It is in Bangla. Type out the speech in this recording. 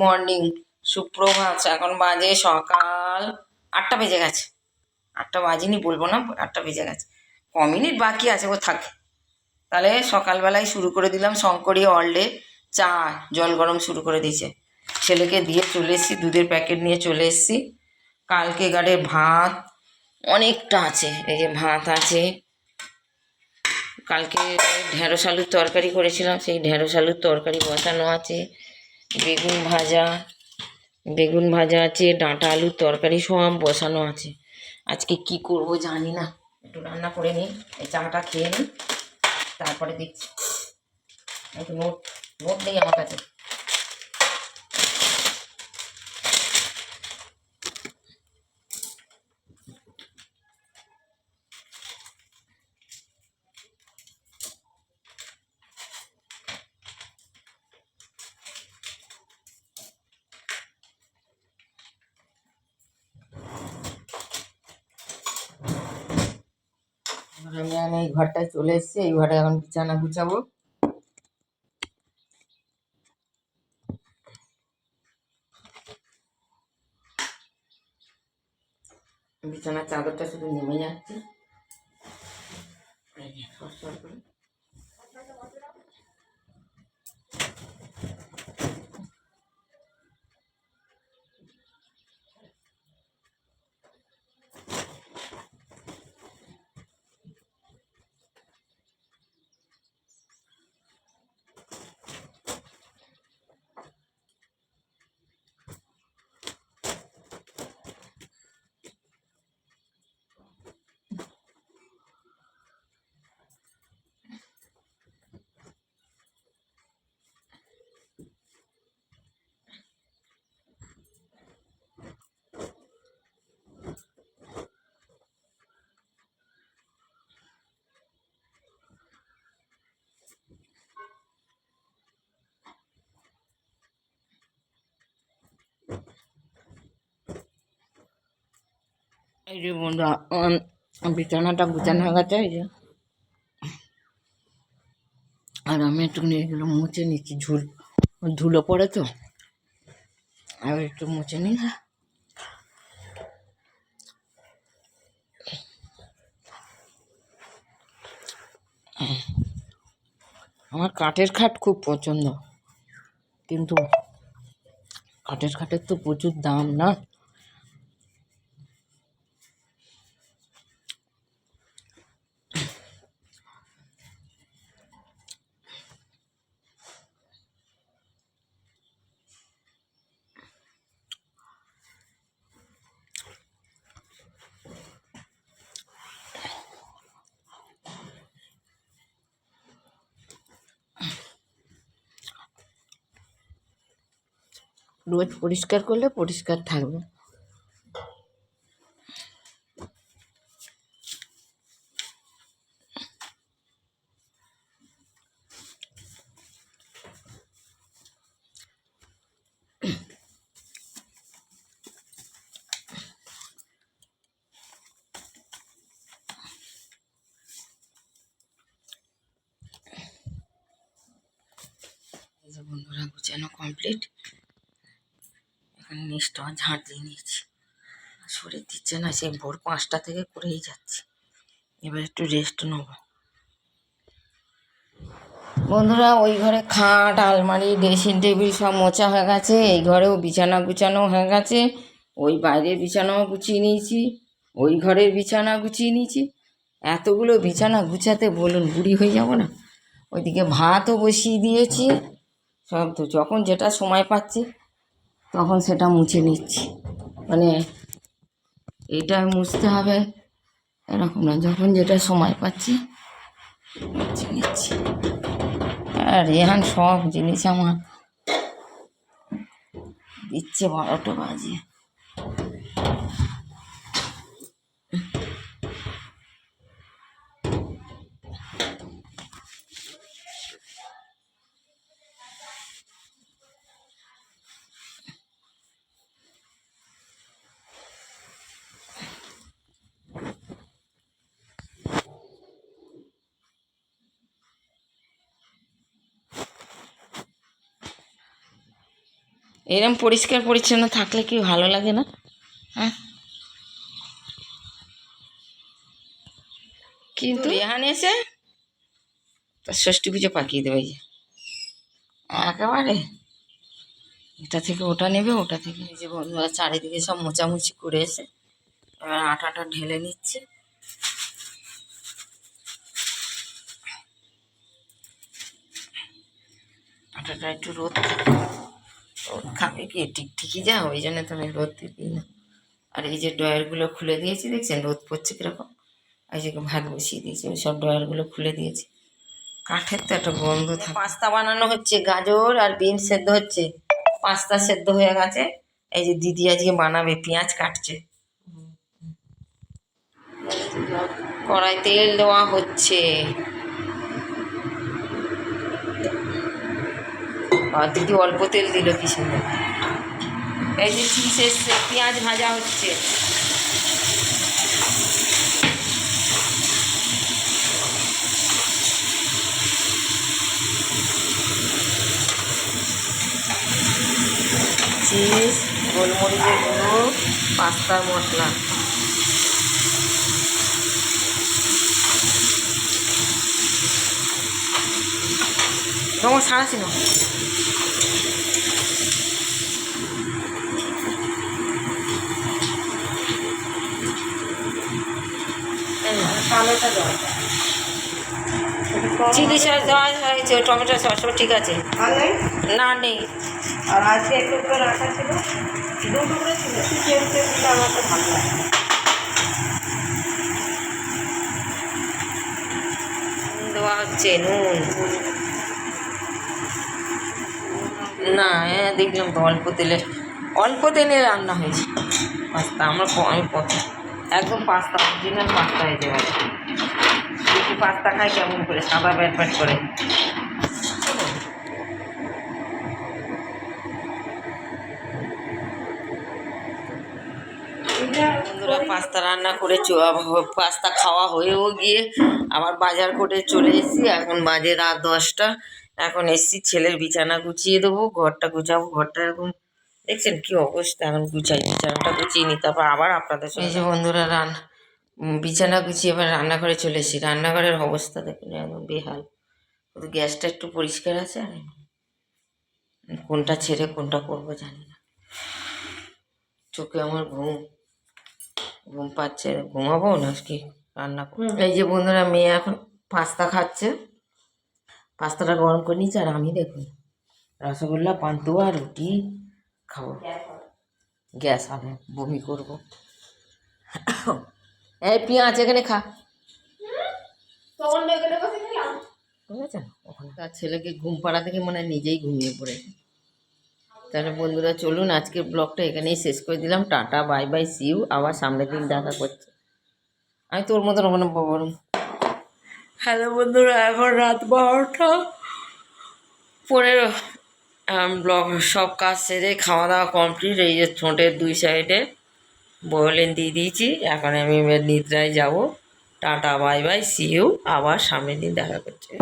মর্নিং সুপ্রভাত। এখন বাজে সকাল আটটা বেজে গেছে। আটটা বাজিনি বলব না, আটটা বেজে গেছে। ক মিনিট বাকি আছে, ও থাকে। তাহলে সকালবেলায় শুরু করে দিলাম শঙ্করী অলডে চা, জল গরম শুরু করে দিয়েছে। ছেলেকে দিয়ে চলে এসেছি, দুধের প্যাকেট নিয়ে চলে এসেছি। কালকে গাড়ে ভাত, অনেকটা আছে। এই যে ভাত আছে। কালকে ঢেঁড়স আলুর তরকারি করেছিলাম, সেই ঢেঁড়স আলুর তরকারি বসানো আছে। বেগুন ভাজা বেগুন ভাজা আছে, ডাঁটা আলুর তরকারি সব বসানো আছে। আজকে কি করব জানি না। একটু রান্না করে নিই, এই চাটা খেয়ে নিই, তারপরে দেখছি। একটু নোট নোট নেই আমার কাছে। আমি আমি এই ঘরটায় চলে এসেছি, এই ঘরে এখন বিছানা গুছাবো। বিছানার চাদরটা শুধু নেমে যাচ্ছে। এই যে বন্ধু বিছানাটা গুছানো হয়ে গেছে, এই যে। আর আমি একটুখানি এগুলো মুছে নিচ্ছি, ঝুল, ধুলো পড়ে তো। আর একটু মুছে নিই। আমার কাঠের খাট খুব পছন্দ, কিন্তু কাঠের খাটের তো প্রচুর দাম, না? রোজ পরিষ্কার করলে পরিষ্কার থাকবে। বন্ধুরা গুছানো কমপ্লিট নিচটা ঝাঁট দিয়ে নিয়েছি। শরীর দিচ্ছে না, সেই ভোর পাঁচটা থেকে করেই যাচ্ছি। এবার একটু রেস্ট নেব। বন্ধুরা, ওই ঘরে খাট, আলমারি ড্রেসিং টেবিল সব মোছা হয়ে গেছে। এই ঘরেও বিছানা গুছানো হয়ে গেছে। ওই বাইরের বিছানাও গুছিয়ে নিয়েছি। ওই ঘরের বিছানা গুছিয়ে নিয়েছি। এতগুলো বিছানা গুছাতে বলুন, বুড়ি হয়ে যাব না? ওইদিকে ভাতও বসিয়ে দিয়েছি। সব তো, যখন যেটা সময় পাচ্ছি। তখন সেটা মুছে নিচ্ছি। মানে এটা মুছতে হবে, এরকম না। যখন যেটা সময় পাচ্ছি, মুছে নিচ্ছি। আর রেহান সব জিনিস আমার দিচ্ছে বারোটা বাজে এরম পরিষ্কার পরিচ্ছন্ন থাকলে কি ভালো লাগে না? হ্যাঁ? কিন্তু রেহান এসে তার ষষ্ঠী পুজো পাকিয়ে দেবে যে। একেবারে। এটা থেকে ওটা নেবে ওটা থেকে যে বন্ধুরা চারিদিকে সব মোচামুচি করে এসে এবার আটাটা ঢেলে নিচ্ছে। আটাটা একটু রোদ খাবে কি? টিকটিকি যা ওই জন্য তো আমি রোদ দিই না। আর এই যে ড্রয়ারগুলো খুলে দিয়েছি দেখছেন? রোদ পড়ছে কীরকম? এই যে ভাত বসিয়ে দিয়েছি ওই সব ড্রয়ারগুলো খুলে দিয়েছি। কাঠের তো একটা গন্ধ থাকে। পাস্তা বানানো হচ্ছে গাজর আর বিন সেদ্ধ হচ্ছে। পাস্তা সেদ্ধ হয়ে গেছে। এই যে দিদি আজকে বানাবে পেঁয়াজ কাটছে। কড়াই তেল দেওয়া হচ্ছে। আর দিদি অল্প তেল দিল কি সুন্দর এই যে চিজ এসছে পেঁয়াজ ভাজা হচ্ছে। চিজ, গোলমরিচের গুঁড়ো পাস্তার মশলা। তোমার সারা ছিল চিলি সস দেওয়া হয়েছে টমেটো সস ঠিক আছে। না নেই। আর আজকে একটু করে রাখা ছিল। দু টুকরো ছিল। চিকেন আমার তো ভালো লাগে দেওয়া হচ্ছে নুন। না হ্যাঁ দেখলাম তো অল্প তেলে অল্প তেলে রান্না হয়েছে। পাস্তা আমার আমি কত একদম পাস্তা অরিজিনাল পাস্তা হয়েছে গেছে বেশি পাস্তা খাই কেমন করে, সাদা ব্যাট ব্যাট করে। বন্ধুরা, পাস্তা রান্না করে পাস্তা খাওয়া হয়েও গিয়ে আবার বাজার করে চলে এসেছি। এখন বাজে রাত দশটা। এখন এসেছি, ছেলের বিছানা গুছিয়ে দেবো, ঘরটা গুছাবো। ঘরটা এখন দেখছেন কি অবস্থা? এখন গুছাই বিছানাটা গুছিয়ে নিই তারপর আবার আপনাদের সঙ্গে যে বন্ধুরা রান বিছানা গুছিয়ে এবার রান্নাঘরে চলে এসেছি। রান্নাঘরের অবস্থা দেখুন একদম বেহাল। শুধু গ্যাসটা একটু পরিষ্কার আছে আর কোনটা ছেড়ে কোনটা করব জানি না। চোখে আমার ঘুম ঘুম পাচ্ছে ঘুমাবো না কি রান্না করব? এই যে বন্ধুরা মেয়ে এখন পাস্তা খাচ্ছে। পাস্তাটা গরম করে নিচ্ছে আর আমি দেখুন রসগোল্লা পান্তুয়া রুটি খাব। গ্যাস হবে। বমি করব। এই পেঁয়াজ এখানে খা। বুঝেছেন ওখানে তার ছেলেকে ঘুম পাড়া থেকে মনে হয় নিজেই ঘুমিয়ে পড়েছে। তাহলে বন্ধুরা চলুন আজকের ব্লগটা এখানেই শেষ করে দিলাম। টাটা বাই বাই সিউ আবার সামনের দিন দেখা করছে। আমি তোর মতন ওখানে বলুন হ্যালো বন্ধুরা এখন রাত বারোটা। পনেরো। ব্লগ সব কাজ সেরে খাওয়া দাওয়া কমপ্লিট এই যে ঠোঁটের দুই সাইডে বয়লেন দিয়ে দিয়েছি। এখন আমি নিদ্রায় যাব। Tata bye bye see you আবার সামনের দিন দেখা করছে।